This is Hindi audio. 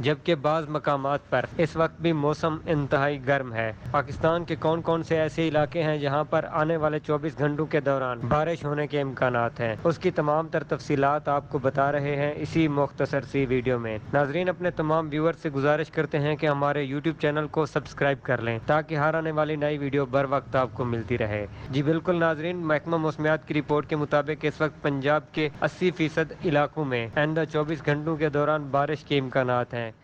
जबकि बाज़ मकाम पर इस वक्त भी मौसम इंतहाई गर्म है। पाकिस्तान के कौन कौन से ऐसे इलाके हैं जहाँ पर आने वाले 24 घंटों के दौरान बारिश होने के इम्कान हैं? उसकी तमाम तर तफसीलात आपको बता रहे हैं इसी मुख्तसर सी वीडियो में। नाजरीन, अपने तमाम व्यूअर से गुजारिश करते हैं कि हमारे यूट्यूब चैनल को सब्सक्राइब कर लें, ताकि हर आने वाली नई वीडियो बर वक्त आपको मिलती रहे। जी बिल्कुल, नाजरीन, महकमा मौसमियात की रिपोर्ट के मुताबिक इस वक्त पंजाब के अस्सी फ़ीसद इलाकों में आइंदा चौबीस घंटों के दौरान बारिश के इम्कान हैं।